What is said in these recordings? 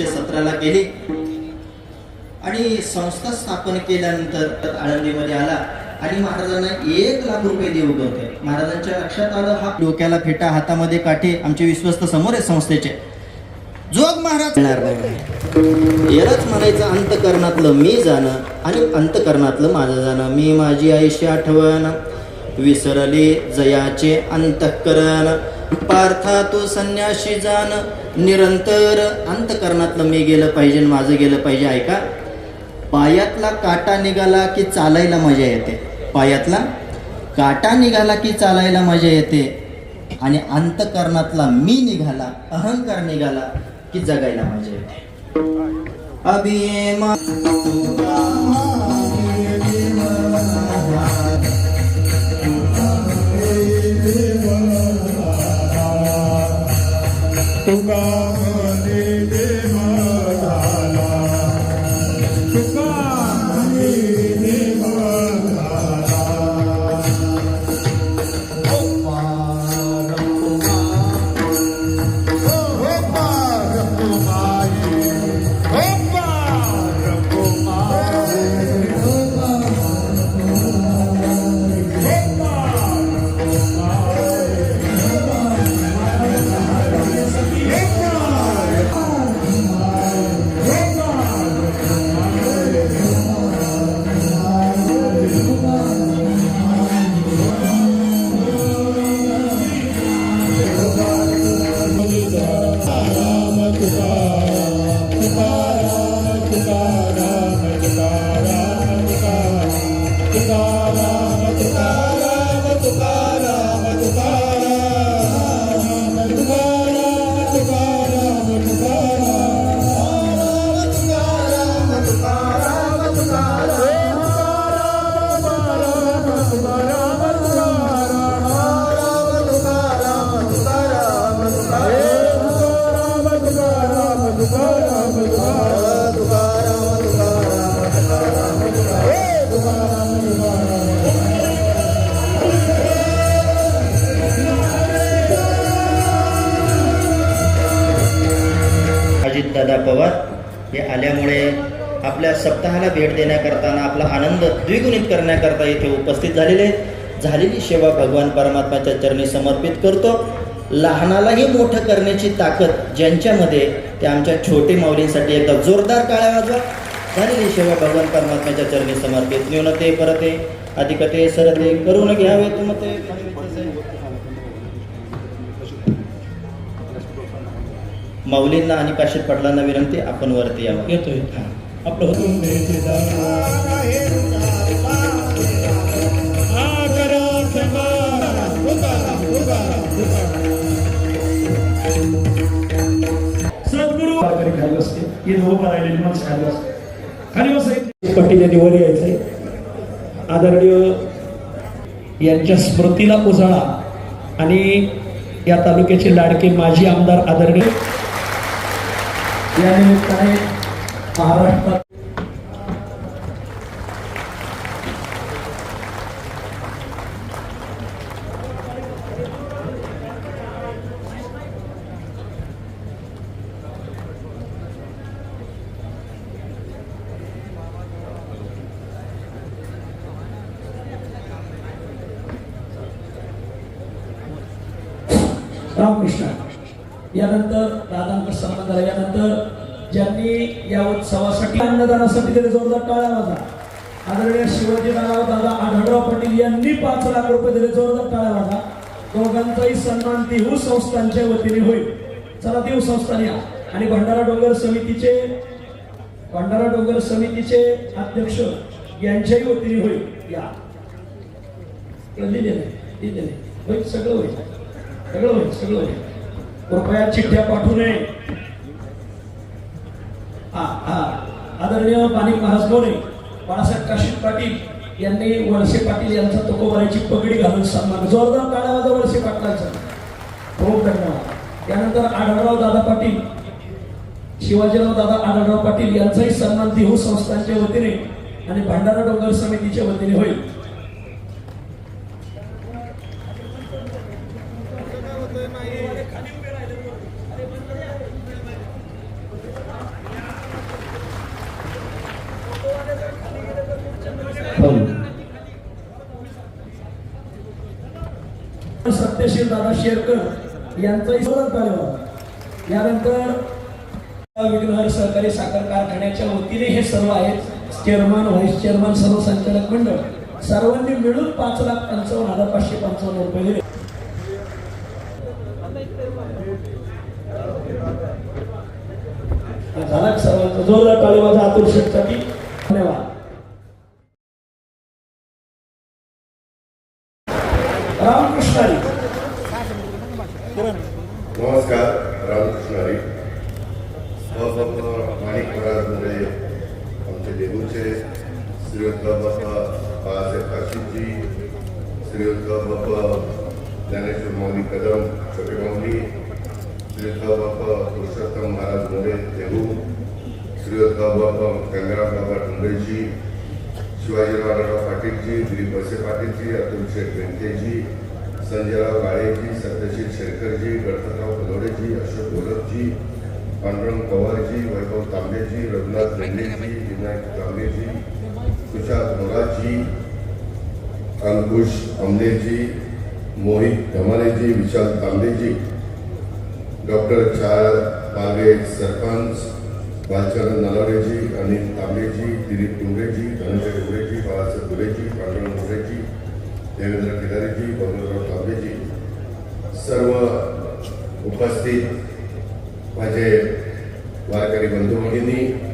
एकोणीसशे सतराला केली आणि संस्था स्थापन केल्यानंतर आळंदीमध्ये आला. आणि महाराजांना एक लाख रुपये देऊ होते महाराजांच्या लक्षात आलं हा डोक्याला फेटा हातामध्ये काठी आमचे विश्वस्त समोर आहे संस्थेचे. जोग महाराज येणार नाही. यालाच म्हणायचं अंतकरणातलं मी जाणं आणि अंतकरणातलं माझं जाणं. मी माझी आयुष्य आठवण विसरले जयाचे अंतःकरण. पार्था तो संन्याशी जाण निरंतर अंतकरणातलं मी गेलं पाहिजे माझं गेलं पाहिजे. ऐका पायातला काटा निघाला की चालायला मजा येते. पायातला काटा निघाला की चालायला मजा येते. आणि अंतकरणातला मी निघाला अहंकार निघाला की जगायला मजा येते. अभिमा Amen. स्वतःला भेट देण्याकरताना आपला आनंद द्विगुणित करण्याकरता इथे उपस्थित झालेले झालेली सेवा भगवान परमात्माच्या चरणी समर्पित करतो. लहानालाही मोठं करण्याची ताकद ज्यांच्यामध्ये ते आमच्या छोटे माऊलींसाठी एकदा जोरदार काळ्या वाजवा. झालेली सेवा भगवान परमात्म्याच्या चरणी समर्पित. न्यूनते परते. अधिकते सरते करून घ्यावे तुमते माऊलींना आणि काशीद पडलांना विनंती आपण वरती यावं. येतोय. आपलं होतं सद्गुरु. खाली खाली असते. उभं राहिलेली माणसं खाली असते. खाली बसायची पाटील यांनी वर यायचंय आदरणीय यांच्या स्मृतीला उजाळा आणि या तालुक्याचे लाडके माजी आमदार आदरणीय या निमित्ताने महाराष्ट्रात रामकृष्ण यानंतर दादांचा सन्मान झाला यानंतर ज्यांनी या उत्सवासाठी अन्नदानासाठी त्याने जोरदार टाळ्या वाजा आदरणीय शिवाजी राव दादा आढळराव पाटील यांनी पाच लाख रुपये दिले जोरदार टाळ्या वाजा दोघांचाही सन्मान देहू संस्थांच्या वतीने होईल. चला देऊ संस्थान या. आणि भंडारा डोंगर समितीचे भंडारा डोंगर समितीचे अध्यक्ष यांच्याही वतीने होईल. या. लिहिले लिहिले होईल सगळं होईल. सगळं होईल सगळं होईल. कृपया चिठ्ठ्या पाठवू नये. आदरणीय माणिक महाजगोरे बाळासाहेब काशीद पाटील यांनी वळसे पाटील यांचा तुकोबाराची पगडी घालून सन्मान जोरदार टाळ्या वाजा वळसे पाटलांचा. खूप धन्यवाद. त्यानंतर आढळराव दादा पाटील शिवाजीराव दादा आढळराव पाटील यांचाही सन्मान देहू संस्थांच्या वतीने आणि भंडारा डोंगर समितीच्या वतीने होईल. फल सत्यशील दादा शेरकर यांचाही जोरात ताली यानंतर विघ्नहर सहकारी साखर कारखान्याच्या वतीने हे सर्व आहेत. चेअरमन व्हाईस चेअरमन सर्व संचालक मंडळ. सर्वांनी मिळून पाच लाख पंचावन्न हजार पाचशे पंचावन्न रुपये दिले. झाला सर्वांचा? जोरदार टाळी आतुर शेठसाठी धन्यवाद रामकृष्णारी नमस्कार रामकृष्ण हरी स्वभक्त माणिक महाराजमध्ये आमचे देहूचे श्रीयुद्ध बाप्पा बाळासाहेब काशीजी श्रीयुद्ध बाप्पा ज्ञानेश्वर माऊली कदम छोटे माऊली श्रीयुद्ध बाप्पा पुरुषोत्तम महाराज मोरे देहू श्रीयुद्ध बाप्पा गंगाराम बाबा ठुंबेजी शिवाजीराव आढळराव पाटीलजी दिलीप वळसे पाटीलजी अतुल शेठ व्यंकेजी संजयराव गाळेजी सत्यशील शेरकरजी गणपतराव कलोडेजी अशोक गोरखजी पांडुरंग पवारजी वैभव तांबेजी रघुनाथ लेंडेजी विनायक तांबेजी तुषार मोराजी अंकुश अमलेजी मोहित धमालेजी विशाल तांबेजी डॉक्टर चार पालवे सरपंच भालचंद्र नलावडेजी अनिल तांबेजी दिलीप टुंबरेजी धनंजय डुबरेजी बाळासाहेब दुरेजी पांडुरंग डुबरेजी देवेंद्र केदारेजी बबनराव तांबेजी सर्व उपस्थित माझे वारकरी बंधू भगिनी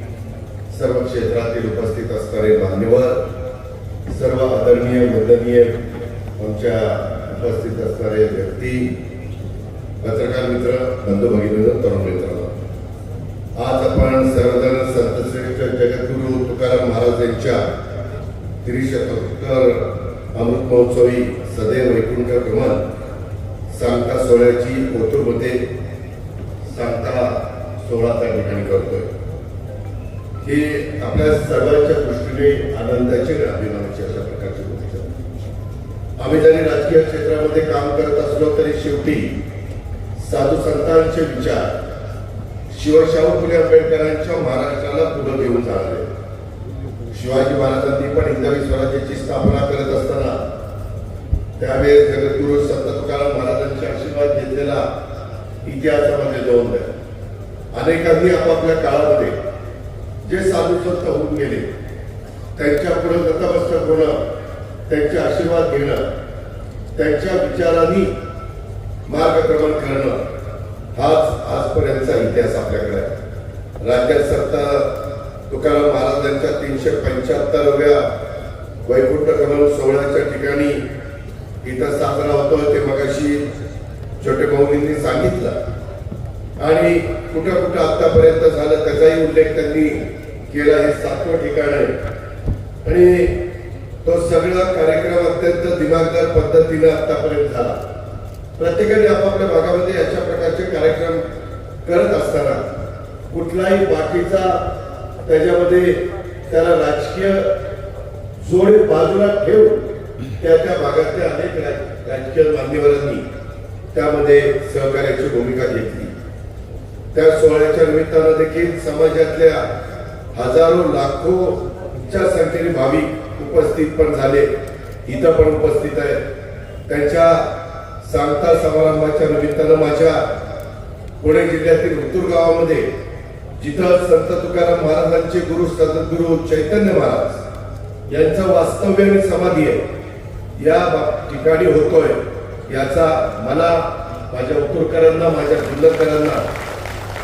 सर्व क्षेत्रातील उपस्थित असणारे मान्यवर सर्व आदरणीय वंदनीय आमच्या उपस्थित असणारे व्यक्ती पत्रकार मित्र बंधू भगिनी तरुण मित्र आज आपण सर्वजण संतश्रेष्ठ जगद्गुरु तुकाराम महाराज यांच्या त्रिशतोत्तर अमृत महोत्सवी सदैव वैकुंठ भ्रमण सांगता सोहळ्याची ओतूरमध्ये सांगता सोहळा त्या ठिकाणी करतोय. हे आपल्या सर्वांच्या दृष्टीने आनंदाची आणि अभिमानाची अशा प्रकारची गोष्ट आम्ही जरी राजकीय क्षेत्रामध्ये काम करत असलो तरी शेवटी साधू संतांचे विचार शिवशाहू फुले आंबेडकरांच्या महाराष्ट्राला पुढे घेऊन जाणारे. शिवाजी महाराजांनी पण हिंदवी स्वराज्याची स्थापना करत असताना त्यावेळेस जगद्गुरु संत तुकाराम महाराजांचे आशीर्वाद घेतलेला इतिहासामध्ये जाऊन आहे अनेकांनी आपापल्या काळामध्ये जे साधू संत होऊन गेले त्यांच्या पुढे नतमस्तक होणं त्यांचे आशीर्वाद घेणं त्यांच्या विचारांनी मार्गक्रमण करणं हाच आजपर्यंतचा इतिहास आपल्याकडे आहे. राज्यात सत्ता तुकाराम महाराजांच्या तीनशे पंच्याहत्तरव्या वैकुंठ कमल सोहळ्याच्या ठिकाणी इथं साजरा होतो ते मगाशी छोटे भाऊंनी सांगितलं. आणि कुठं कुठं आतापर्यंत झालं त्याचाही उल्लेख त्यांनी केला हे सातवं ठिकाण आहे. आणि तो सगळा कार्यक्रम अत्यंत दिमागदार पद्धतीनं आतापर्यंत झाला. प्रत्येकाने आपापल्या भागामध्ये अशा प्रकारचे कार्यक्रम करत असताना कुठलाही बाकीचा त्याच्यामध्ये त्याला राजकीय जोडे बाजूला ठेवून त्या त्या भागातल्या अनेक राजकीय मान्यवरांनी त्यामध्ये सहकार्याची भूमिका घेतली. त्या सोहळ्याच्या निमित्तानं देखील समाजातल्या हजारो लाखोच्या संख्येने भाविक उपस्थित पण झाले. इथं पण उपस्थित आहेत. त्यांच्या सांगता समारंभाच्या निमित्तानं माझ्या पुणे जिल्ह्यातील उत्तूर गावामध्ये जिथं संत तुकाराम महाराजांचे गुरु सद्गुरु चैतन्य महाराज यांचं वास्तव्य आणि समाधी आहे या ठिकाणी होतोय याचा मला माझ्या उत्तूरकरांना माझ्या जुन्नरकरांना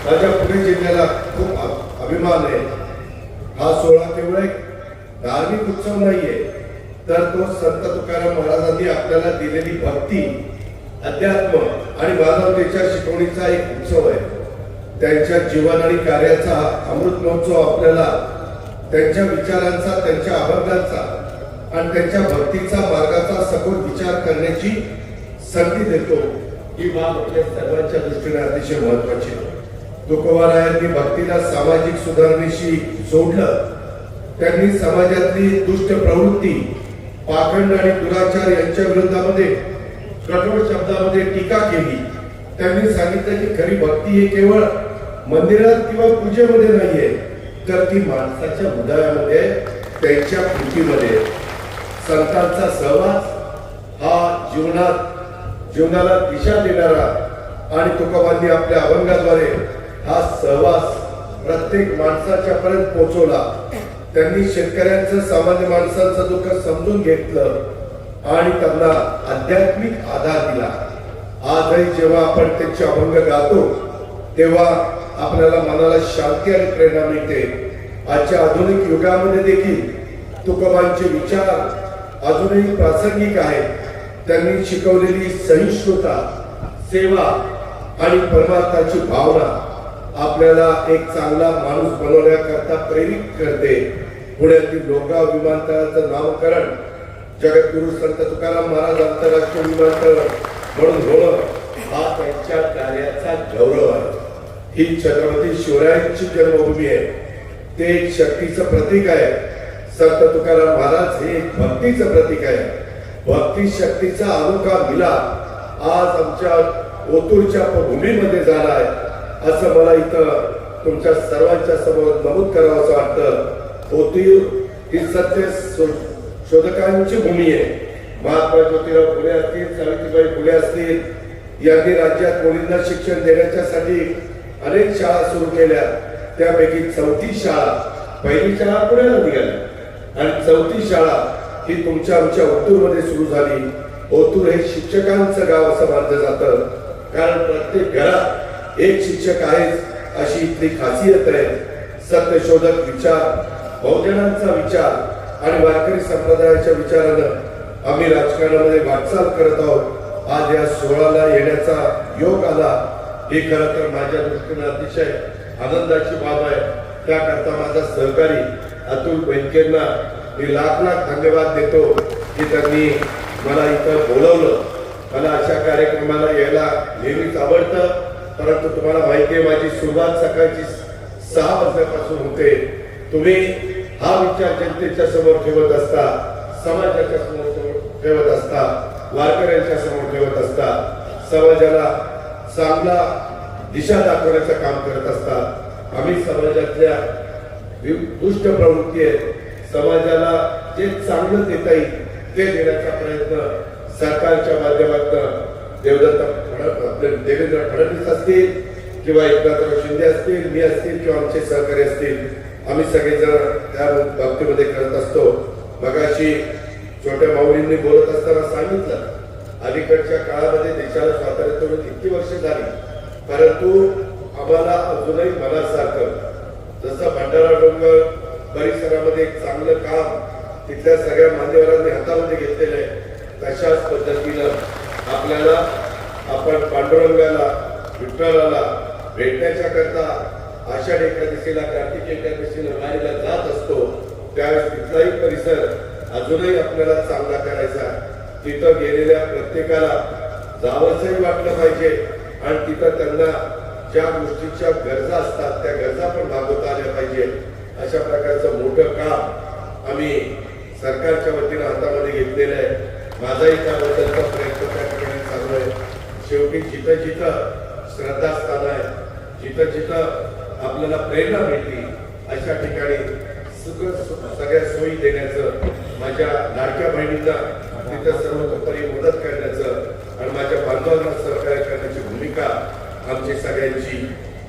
माझ्या पुणे जिल्ह्याला खूप अभिमान आहे. हा सोहळा केवळ एक धार्मिक उत्सव नाहीये तर तो संत तुकाराम महाराजांनी आपल्याला दिलेली भक्ती अध्यात्म आणि मानवतेच्या शिकवणीचा एक उत्सव आहे. त्यांच्या जीवन आणि कार्याचा अमृत महोत्सव आपल्याला त्यांच्या विचारांचा त्यांच्या अभंगांचा आणि त्यांच्या भक्तीचा मार्गाचा सखोल विचार करण्याची संधी देतो ही बाब आपल्या सर्वांच्या दृष्टीने अतिशय महत्वाची आहे. तुकोबारायांनी भक्तीला सामाजिक सुधारणेशी जोडलं. त्यांनी समाजातली दुष्ट प्रवृत्ती पाखंड आणि दुराचार यांच्या विरोधामध्ये कठोर शब्दामध्ये टीका केली. त्यांनी सांगितलं की खरी भक्ती ही केवळ मंदिरात किंवा पूजेमध्ये नाहीये तर ती माणसाच्या हृदयामध्ये त्यांच्या कृतीमध्ये संतांचा सहवास हा जीवनात जीवनाला दिशा देणारा आणि तुकोबांनी आपल्या अभंगाद्वारे हा सहवास प्रत्येक माणसाच्या पर्यंत पोहोचवला. त्यांनी शेतकऱ्यांचं सामान्य माणसांचं दुःख समजून घेतलं आणि त्यांना आध्यात्मिक आधार दिला. आजही जेव्हा आपण त्यांचे अभंग गातो तेव्हा आपल्याला मनाला शांती आणि प्रेरणा मिळते. आजच्या आधुनिक युगामध्ये देखील तुकोबांचे विचार अजूनही प्रासंगिक आहेत. त्यांनी शिकवलेली सहिष्णुता सेवा आणि परमार्थाची भावना आपल्याला एक चांगला माणूस बनवण्याकरता प्रेरित करते. पुण्यातील लोकगाव विमानतळाचं नामकरण जगद्गुरु संत तुकाराम महाराज आंतरराष्ट्रीय विमानतळ म्हणून होणं हा त्यांच्या कार्याचा गौरव आहे. ही छत्रपती शिवरायांची जन्मभूमी आहे. ते एक शक्तीचं प्रतीक आहे. संत तुकाराम महाराज हे एक भक्तीचं प्रतीक आहे. भक्ती शक्तीचा अनोखा मिला आज आमच्या ओतूरच्या भूमीमध्ये झाला आहे. असं मला इथं तुमच्या सर्वांच्या समोर नमूद करावं असं वाटतं. ओतूर ही सत्य शोधकांची भूमी आहे. महात्मा ज्योतिराव फुले असतील सावित्रीबाई फुले असतील यांनी राज्यात मुलींना शिक्षण देण्याच्यासाठी अनेक शाळा सुरू केल्या. त्यापैकी चौथी शाळा पहिली शाळा पुण्याला निघाली. आणि चौथी शाळा ही तुमच्या आमच्या ओतूरमध्ये सुरू झाली. ओतूर हे शिक्षकांचं गाव असं मानलं जातं. कारण प्रत्येक घरात एक शिक्षक आहेच अशी इथली खासियत आहे सत्यशोधक विचार बहुजनांचा विचार आणि वारकरी संप्रदायाच्या विचारानं आम्ही राजकारणामध्ये वाटचाल करत आहोत. आज या सोहळ्याला येण्याचा योग आला. हे खरं तर माझ्या दृष्टीने अतिशय आनंदाची बाब आहे. त्याकरता माझा सहकारी अतुल बेनकेंना मी लाख लाख धन्यवाद देतो की त्यांनी मला इथं बोलवलं. मला अशा कार्यक्रमाला यायला नेहमीच आवडतं. परंतु तुम्हाला माहिती आहे माझी सुरुवात सकाळची सहा वाजल्यापासून होते. तुम्ही हा विचार जनतेच्या समोर ठेवत असता समाजाच्या समोर ठेवत असता वारकऱ्यांच्या समोर ठेवत असता समाजाला चांगला दिशा दाखवण्याचं काम करत असता. आम्ही समाजातल्या दुष्ट प्रवृत्ती आहेत. समाजाला जे चांगलं देता येईल ते देण्याचा प्रयत्न सरकारच्या माध्यमातून देवदत्त फड- आपले देवेंद्र फडणवीस असतील किंवा एकनाथराव शिंदे असतील मी असतील किंवा आमचे सहकारी असतील आम्ही सगळेजण त्या बाबतीमध्ये करत असतो. मगाशी छोट्या माऊलींनी बोलत असताना सांगितलं अलीकडच्या काळामध्ये देशाला स्वातंत्र्य करून किती वर्ष झाली? परंतु आम्हाला अजूनही मनासारखं जसं भंडारा डोंगर परिसरामध्ये एक चांगलं काम तिथल्या सगळ्या मान्यवरांनी हातामध्ये घेतलेलं आहे तशाच पद्धतीनं आपल्याला आपण पांडुरंगाला विठ्ठलाला भेटण्याच्या करता आषाढ एकादशीला कार्तिक एकादशीला माईला जात असतो त्यावेळेस तिथलाही परिसर अजूनही आपल्याला चांगला करायचा तिथं गेलेल्या प्रत्येकाला जावंसही वाटलं पाहिजे आणि तिथं त्यांना ज्या गोष्टीच्या गरजा असतात त्या गरजा पण भागवता आल्या पाहिजे. अशा प्रकारचं मोठं काम आम्ही सरकारच्या वतीनं हातामध्ये घेतलेलं आहे. माझाही त्याबद्दलचा प्रयत्न त्या शेवटी जिथं जिथं श्रद्धास्थान आहे जिथं जिथं आपल्याला प्रेरणा मिळते अशा ठिकाणी सगळं सगळ्या सोयी देण्याचं माझ्या लाडक्या बहिणींना तिथं सर्वतोपरी मदत करण्याचं आणि माझ्या बांधवांना सहकार्य करण्याची भूमिका आमची सगळ्यांची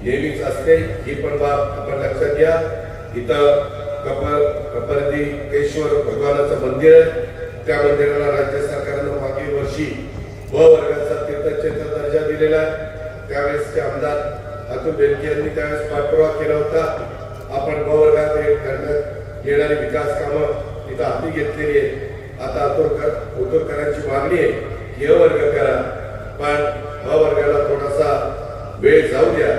नेहमीच असते. ही पण बाब आपण लक्षात घ्या. इथं कपर कपर्दी केश्वर भगवानाचं मंदिर आहे. त्या मंदिराला राज्य सरकारनं मागील वर्षी व वर्गाचा तीर्थक्षेत्र दर्जा दिलेला त्यावेळेसचे त्यावेळेस ते आमदार अतुल बेलके यांनी त्यावेळेस पाठपुरावा केला होता. आपण गोवर्गात करण्यात येणारी विकास कामं तिथं हाती घेतलेली आहे आता अतुलकर उतरकरांची मागणी आहे की वर्ग करा पण ब वर्गाला थोडासा वेळ जाऊ द्या.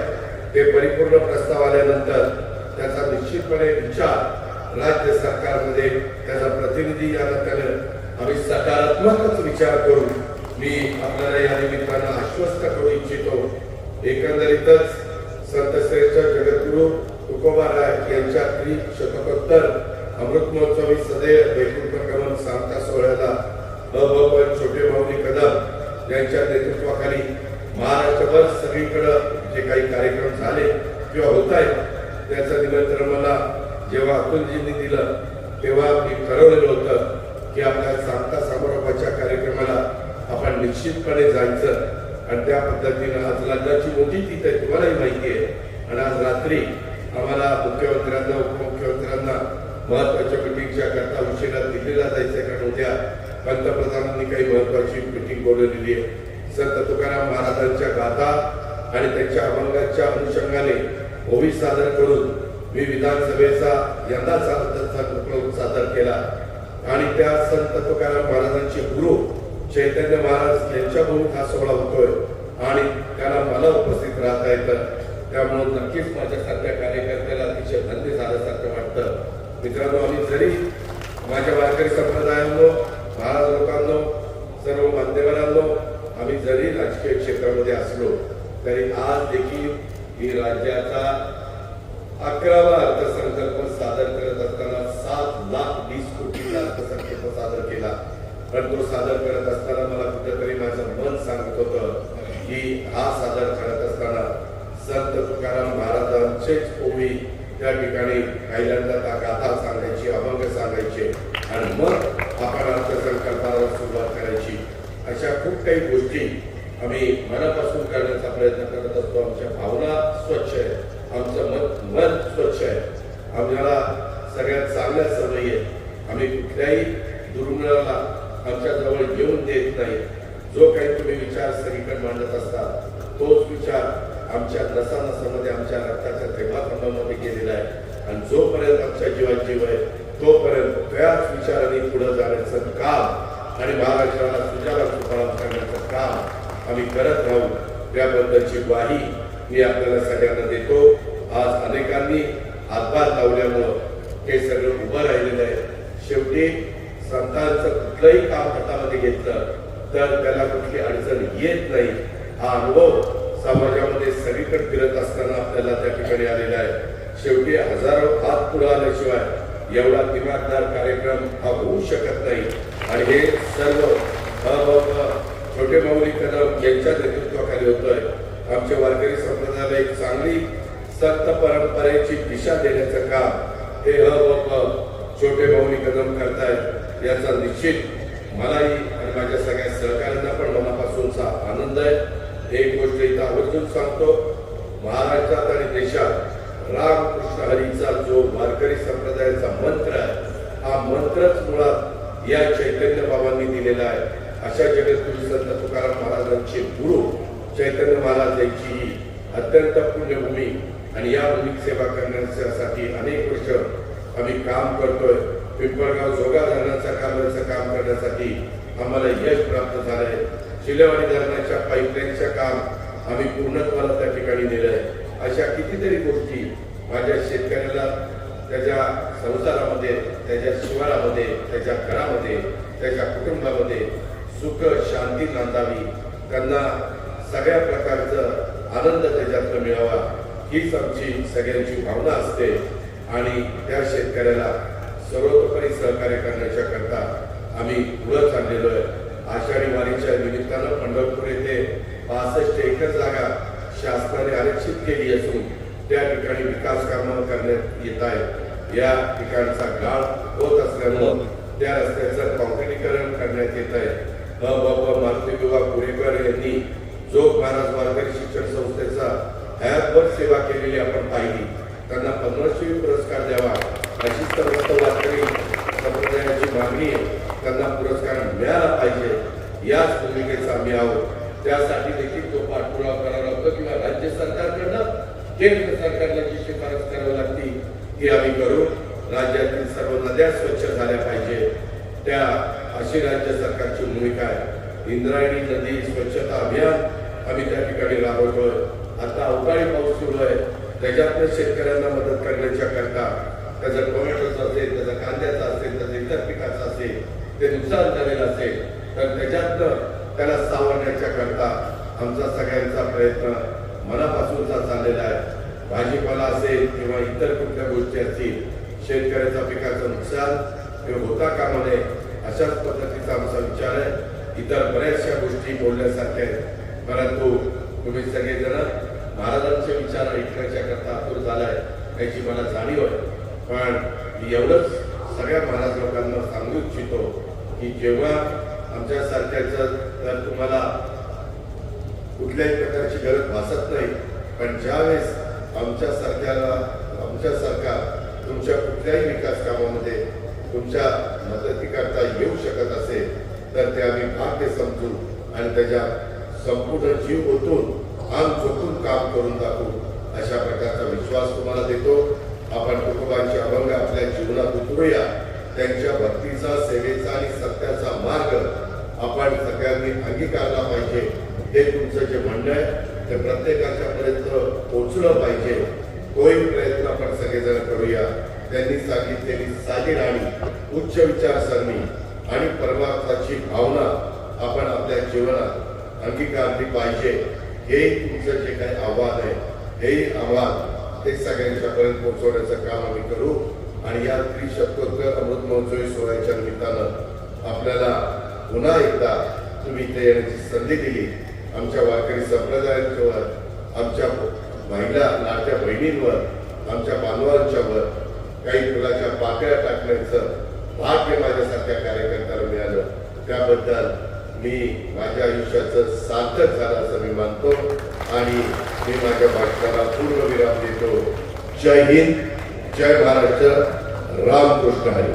ते परिपूर्ण प्रस्ताव आल्यानंतर त्याचा निश्चितपणे विचार राज्य सरकारमध्ये त्याचा प्रतिनिधी या नात्यानं आम्ही सकारात्मकच विचार करू मी आपल्याला या निमित्तानं आश्वस्त करू इच्छितो. एकंदरीतच संत श्रेष्ठ जगद्गुरु तुकोबाराय यांच्या त्रिशतकोत्तर अमृत महोत्सवी सदैव वैकुंठ गमन सांगता सोहळ्याला अभवन छोटे माऊली कदम यांच्या नेतृत्वाखाली महाराष्ट्रभर सगळीकडं जे काही कार्यक्रम झाले किंवा होत आहेत त्याचं निमंत्रण मला जेव्हा अतुलजींनी दिलं तेव्हा मी ठरवलेलं होतं की आपल्या सांगता समारोपाच्या कार्यक्रमाला आपण निश्चितपणे जायचं आणि त्या पद्धतीनं आज लग्नाची मोठी तुम्हालाही माहिती आहे आणि आज रात्री आम्हाला मुख्यमंत्र्यांना उपमुख्यमंत्र्यांना महत्त्वाच्या मिटिंगच्या करता उशिरा दिल्लीला जायचं आहे कारण उद्या पंतप्रधानांनी काही महत्वाची मिटिंग बोलवलेली आहे. संत तुकाराम महाराजांच्या गाथा आणि त्यांच्या अभंगाच्या अनुषंगाने ओवी सादर करून मी विधानसभेचा यंदाचा उपयोग सादर केला. आणि त्या संत तुकाराम महाराजांचे गुरु चैतन्य महाराज यांच्या भूमीत हा सोहळा होतोय. आणि त्याला मला उपस्थित राहता येतं. त्यामुळे नक्कीच माझ्यासारख्या कार्यकर्त्याला अतिशय धन्य झाल्यासारखं वाटतं. मित्रांनो आम्ही जरी माझ्या वारकरी संप्रदायांनो महाराज लोकांनो सर्व मान्यवरांनो आम्ही जरी राजकीय क्षेत्रामध्ये असलो तरी आज देखील ही राज्याचा अकरावा अर्थसंकल्प सादर करत असताना सात लाख वीस कोटीचा अर्थसंकल्प सादर केला. पण तो सादर करत असताना मला कुठेतरी माझं मन सांगत होतं ही हा सादर करत असताना संत तुकाराम महाराजांचेच ओवी त्या ठिकाणी पहिल्यांदा त्या गाथा सांगायची अभंग सांगायचे. आणि मग आपण अर्थसंकल्पाला सुरुवात करायची. अशा खूप काही गोष्टी आम्ही मनापासून करण्याचा प्रयत्न करत असतो. आमच्या भावना स्वच्छ आहे आमचं मन मन स्वच्छ आहे. आम्हाला सगळ्यात चांगल्या सवयी आहेत आम्ही कुठल्याही दुर्मिळाला आमच्या जवळ येऊन देत नाही जो काही तुम्ही विचार सगळीकडे मांडत असता तोच विचार आमच्या नसानसामध्ये आमच्या रक्ताच्या थेंबाथेंबामध्ये गेलेला आहे. आणि जोपर्यंत आमच्या जीवात जीव आहे तोपर्यंत त्याच विचाराने पुढे जाण्याचं काम आणि महाराष्ट्राला सुजाला सुफलाम करण्याचं काम आम्ही करत राहू. त्याबद्दलची ग्वाही मी आपल्याला सगळ्यांना देतो. आज अनेकांनी हातभार लावल्यामुळं हे सगळं उभं राहिलेलं आहे. शेवटी संतांचं कुठलंही काम हातामध्ये घेतलं तर त्याला कुठली अडचण येत नाही. हा अनुभव समाजामध्ये सगळीकडे फिरत असताना आपल्याला त्या ठिकाणी आलेला आहे. शेवटी हजारो हात पुढे आल्याशिवाय एवढा दिमागदार कार्यक्रम हा होऊ शकत नाही. आणि हे सर्व अ- छोटे माऊली कदम यांच्या नेतृत्वाखाली होतोय. आमच्या वारकरी संप्रदायाला एक चांगली सत्त परंपरेची दिशा देण्याचं काम हे अ छोटे माऊली कदम करतायत. याचा निश्चित मलाही सहकार्यांना पण मनापासूनचा आनंद आहे. एक गोष्ट इथं आवर्जून सांगतो महाराष्ट्रात आणि देशात रामकृष्ण हरीचा जो वारकरी संप्रदायाचा मंत्र आहे हा मंत्रच मुळात या चैतन्य बाबांनी दिलेला आहे. अशा जगद्गुरु संत तुकाराम महाराजांचे गुरु चैतन्य महाराज यांची ही अत्यंत पुण्यभूमी आणि या भूमीत सेवा करण्यासाठी अनेक वर्ष आम्ही काम करतोय. पिंपळगाव जोगा धरणाचं काम काम करण्यासाठी आम्हाला यश प्राप्त झालंय. शिलेवाडी धरणाच्या पाईपलाईनचं काम आम्ही पूर्णत्वाला त्या ठिकाणी नेलंय अशा कितीतरी गोष्टी माझ्या शेतकऱ्याला त्याच्या संसारामध्ये त्याच्या शिवारामध्ये त्याच्या घरामध्ये त्याच्या कुटुंबामध्ये सुख शांती नांदावी. त्यांना सगळ्या प्रकारचं आनंद त्याच्यातनं मिळावा. हीच आमची सगळ्यांची भावना असते. आणि त्या शेतकऱ्याला सर्वतोपरी सहकार्य करण्याच्या करता आम्ही पुढं चाललेलो आहे आषाढी वारीच्या निमित्तानं पंढरपूर येथे पासष्ट एकर जागा शासनाने आरक्षित केली असून त्या ठिकाणी विकास कामं करण्यात येत आहे या ठिकाणचा गाळ होत असल्यामुळं त्या रस्त्याचं कॉन्क्रिटीकरण करण्यात येत आहे. अ ब मारुती विभाग पुरेकर यांनी जोग महाराज वारकरी शिक्षण संस्थेचा हयातभर सेवा केलेली आपण पाहिली. त्यांना पद्मश्री पुरस्कार द्यावा अशी सर्वस्त वारकरी संप्रदायाची मागणी आहे त्यांना पुरस्कार मिळाला पाहिजे याच भूमिकेचा आम्ही आहोत. त्यासाठी देखील तो पाठपुरावा करावा लागतो किंवा राज्य सरकारकडनं केंद्र सरकारला जी शिफारस करावी लागती ती आम्ही करू. राज्यातील सर्व नद्या स्वच्छ झाल्या पाहिजे. त्या अशी राज्य सरकारची भूमिका आहे. इंद्रायणी नदी स्वच्छता अभियान आम्ही त्या ठिकाणी राबवतोय. आता अवकाळी पाऊस सुरू आहे. त्याच्यातनं शेतकऱ्यांना मदत करण्याच्या करता त्याचं टोमॅटोचं असेल त्याचं कांद्याचं असेल त्याचं इतर पिकाचं असेल ते नुकसान झालेलं असेल. त्याच्यातनं त्याला सावरण्याच्या करता आमचा सगळ्यांचा प्रयत्न मनापासूनचा चाललेला आहे. भाजीपाला असेल किंवा इतर कुठल्या गोष्टी असतील शेतकऱ्याचा पिकाचं नुकसान हे होता कामा नये अशाच पद्धतीचा आमचा विचार आहे. इतर बऱ्याचशा गोष्टी बोलण्यासारख्या आहेत. परंतु तुम्ही सगळे महाराजांचे विचार ऐकण्याच्या करता आतुर झालाय याची मला जाणीव आहे पण मी एवढंच सगळ्या महाराज लोकांना सांगू इच्छितो की जेव्हा आमच्या सारख्याचं जर तुम्हाला कुठल्याही प्रकारची गरज भासत नाही पण ज्यावेळेस आमच्या सारख्याला आमच्या सरकार तुमच्या कुठल्याही विकास कामामध्ये तुमच्या मदतीकरता येऊ शकत असेल तर ते आम्ही भाग्य समजू आणि त्याच्या संपूर्ण जीव ओतून आम झोपून काम करून दाखवू अशा प्रकारचा विश्वास तुम्हाला देतो. आपण कुटुंबांचे अभंग आपल्या जीवनात उतरूया. त्यांच्या भक्तीचा सेवेचा आणि सत्याचा मार्ग आपण सगळ्यांनी अंगीकारला पाहिजे. हे तुमचं जे म्हणणं आहे ते प्रत्येकाच्या पर्यंत पोचलं पाहिजे. तोही प्रयत्न सगळेजण करूया. त्यांनी सांगितलेली साधी राणी उच्च विचारसरणी आणि परमार्थाची भावना आपण आपल्या जीवनात अंगीकारली पाहिजे. हे तुमचं जे काही आव्हान आहे हेही आव्हान ते सगळ्यांच्यापर्यंत पोहोचवण्याचं काम आम्ही करू. आणि या त्रिशतोत्तर अमृत महोत्सवी सोहळ्याच्या निमित्तानं आपल्याला पुन्हा एकदा तुम्ही इथे येण्याची संधी दिली. आमच्या वारकरी संप्रदायांच्यावर आमच्या महिला लाडक्या बहिणींवर आमच्या बांधवांच्यावर काही फुलाच्या पाकळ्या टाकण्याचं भाग्य माझ्यासारख्या कार्यकर्त्याला मिळालं. त्याबद्दल मी माझ्या आयुष्याचं सार्थक झालं असं मी मानतो आणि मी माझ्या भाषणाला पूर्ण विराम देतो. जय हिंद जय महाराष्ट्र रामकृष्ण हरी.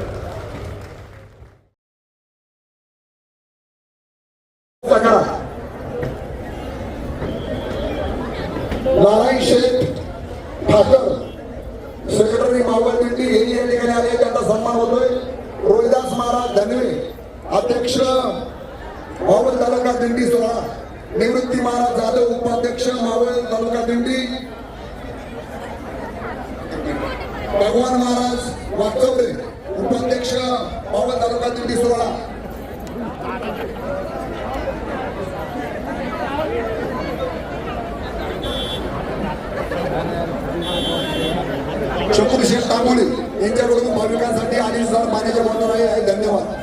नारायण शेठ ठाकर. सेक्रेटरी मावळ या ठिकाणी आले त्यांचा सन्मान होतोय. रोहिदास महाराज धनवे अध्यक्ष मावळ तालुका दिंडी सोहळा. निवृत्ती महाराज जाधव उपाध्यक्ष मावळ तालुका दिंडी. भगवान महाराज वाचवले उपाध्यक्ष मावळ तालुका दिंडी सोहळा. शंभूर यांच्याकडून भाविकांसाठी आणि सर पाण्याच्या बॉटल आहे धन्यवाद.